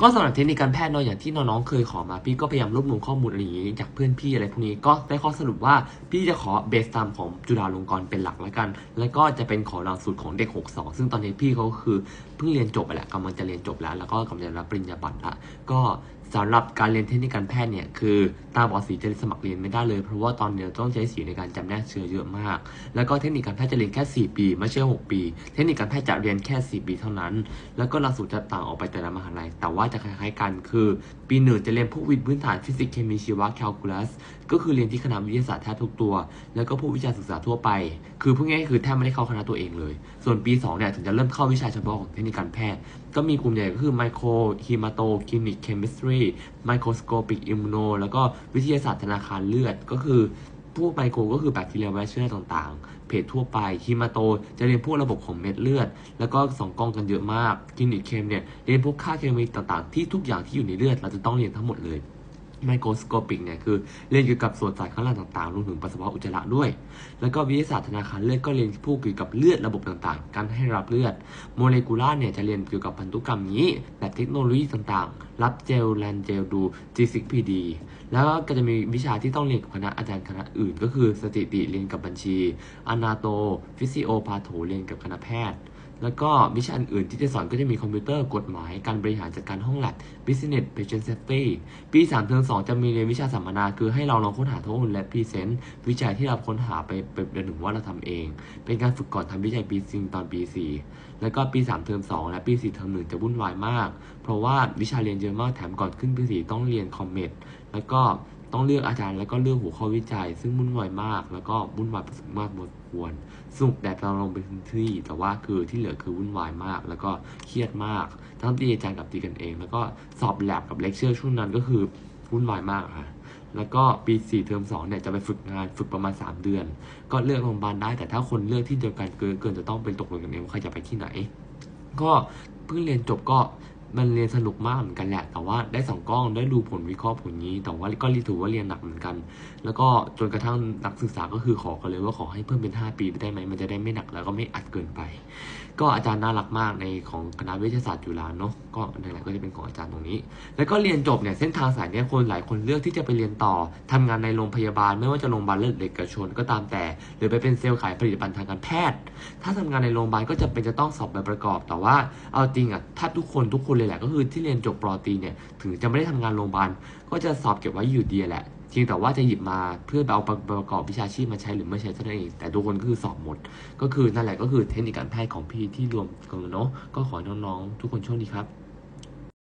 ก็สำหรับเทคนิคการแพทย์เนาะอย่างที่น้องๆเคยขอมาพี่ก็พยายามรวบรวมข้อมูลอะไรอย่างนี้จากเพื่อนพี่อะไรพวกนี้ก็ได้ข้อสรุปว่าพี่จะขอเบสตามของจุฬาลงกรณ์เป็นหลักแล้วกัน แล้วก็จะเป็นขอหลักสูตรของเด็ก 62 ซึ่งตอนนี้พี่เขาคือเพิ่งเรียนจบไปแหละกำลังจะเรียนจบแล้ว แล้วก็กำลังจะรับปริญญาบัตรละก็สำหรับการเรียนเทคนิคการแพทย์เนี่ยคือตาบอดสีจะสมัครเรียนไม่ได้เลย เพราะว่าตอนเนี้ยต้องใช้สีในการจำแนกเชื้อเยอะมาก แล้วก็เทคนิคการแพทย์จะเรียนแค่ 4 ปี ไม่ใช่ 6 ปี เทคนิคการแพทย์จะเรียนแค่ 4 ปีเท่านั้น แล้วก็หลักสูตรจะต่างออกไปแต่ละมหาลัย แต่ว่าจะคล้ายๆกันคือ ปีหนึ่งจะเรียนพวกวิทย์พื้นฐานฟิสิกส์เคมีชีวะแคลคูลัสก็คือเรียนที่คณะวิทยาศาสตร์แทบทุกตัว แล้วก็พวกวิชาศึกษาทั่วไป คือพูดง่ายๆคือแทบไม่ได้เข้าคณะตัวเองเลย ส่วนปี2เนี่ยถึงจะเริ่มเข้าวิชาเฉพาะของเทคนิคการแพทย์ ก็มีกลุ่มใหญ่ก็คือไมโครฮีมาโตคลินิกเคมิสตรีไมโครสโคปิกอิมมูโนแล้วก็วิทยาศาสตร์ธนาคารเลือด ก็คือพวกไมโครก็คือแบคทีเรียไวรัสเชื้อต่างๆ เพจทั่วไปฮีมาโต จะเรียนพวกระบบของเม็ดเลือด แล้วก็สองกองกันเยอะมากคลินิกเคมเนี่ยเรียนพวกค่าเคมีต่างๆ ที่ทุกอย่างที่อยู่ในเลือด เราจะต้องเรียนทั้งหมดเลย ไมโครสโคปิกเนี่ยคือเรียนเกี่ยวกับส่วนสายข้างล่างต่างๆรวมถึงปัสสาวะอุจจาระด้วย แล้วก็วิทยาศาสตร์ธนาคารเลือดก็เรียนพวกเกี่ยวกับเลือดระบบต่างๆ การให้รับเลือด โมเลกุลาร์เนี่ยจะเรียนเกี่ยวกับพันธุกรรมนี้แบบเทคโนโลยีต่างๆ รับเจลแลนเจลดู G6PD แล้วก็จะมีวิชาที่ต้องเรียนกับคณะอาจารย์คณะอื่น ก็คือสถิติเรียนกับบัญชีอนาโตฟิสิโอพาโถเรียนกับคณะแพทย์ แล้วก็วิชาอื่นๆที่จะสอนก็จะมีคอมพิวเตอร์กฎหมาย การบริหารจัดการห้องแลบ Business Patient Safety ปี3เทอม2จะมีเรียนวิชาสัมมนาคือให้เราลองค้นหาข้อมูลและพรีเซนต์วิจัยที่เราค้นหาไปเป็นเดือนหนึ่งว่าเราทำเอง เป็นการฝึกก่อนทำวิจัยปีจริงตอนปี 4 แล้วก็ปี 3 เทอม2 และปี 4 เทอม1 จะวุ่นวายมาก เพราะว่าวิชาเรียนเยอะมากแถมก่อนขึ้นปี 4 ต้องเรียนคอมเมตแล้วก็ ต้องเลือกอาจารย์แล้วก็เลือกหัวข้อวิจัย ซึ่งวุ่นวายมาก แล้วก็วุ่นวายพอสมมากพอสมควรสนุกแต่เราลงไปพื้นที่ แต่ว่าคือที่เหลือคือวุ่นวายมาก แล้วก็เครียดมาก ทั้งตีอาจารย์กับตีกันเอง แล้วก็สอบแลบกับเลคเชอร์ช่วงนั้นก็คือวุ่นวายมากค่ะแล้วก็ปี4เทอม2เนี่ยจะไปฝึกงานฝึกประมาณ 3 เดือน ก็เลือกโรงพยาบาลได้ แต่ถ้าคนเลือกที่เดียวกันเกินเกินจะต้องเป็นตกลงกันเองว่าใครจะไปที่ไหน ก็เพิ่งเรียนจบก็ มันเรียนสนุกมากเหมือนกันแหละ แต่ว่าได้สองกล้องได้ดูผลวิเคราะห์ผลนี้ แต่ว่าก็รีถือว่าเรียนหนักเหมือนกัน แล้วก็จนกระทั่งนักศึกษาก็คือขอกันเลยว่าขอให้เพิ่มเป็น 5 ปีไปได้ไหมมันจะได้ไม่หนักแล้วก็ไม่อัดเกินไป ก็อาจารย์น่ารักมากในของคณะวิทยาศาสตร์จุฬาเนาะก็นั่นแหละก็จะเป็นของอาจารย์ตรงนี้ แล้วก็เรียนจบเนี่ยเส้นทางสายเนี้ยคนหลายคนเลือกที่จะไปเรียนต่อทำงานในโรงพยาบาล ไม่ว่าจะโรงพยาบาลเลือดเอกชนก็ตามแต่ หรือไปเป็นเซลล์ขายผลิตภัณฑ์ทางการแพทย์ ถ้าทำงานในโรงพยาบาลก็จะเป็นจะต้องสอบใบประกอบ แต่ว่าเอาจริงอะถ้าทุกคนทุกคนเลยแหละก็คือที่เรียนจบปรตีเนี่ยถึงจะไม่ได้ทำงานโรงพยาบาลก็จะสอบเก็บไว้อยู่ดีแหละเพียงแต่ว่าจะหยิบมาเพื่อเอาประกอบวิชาชีพมาใช้หรือไม่ใช้เท่านั้นเอง แต่ทุกคนก็คือสอบหมด ก็คือนั่นแหละก็คือเทคนิคการแพทย์ของพี่ที่รวมกันเนาะก็ขอน้องๆทุกคนโชคดีครับ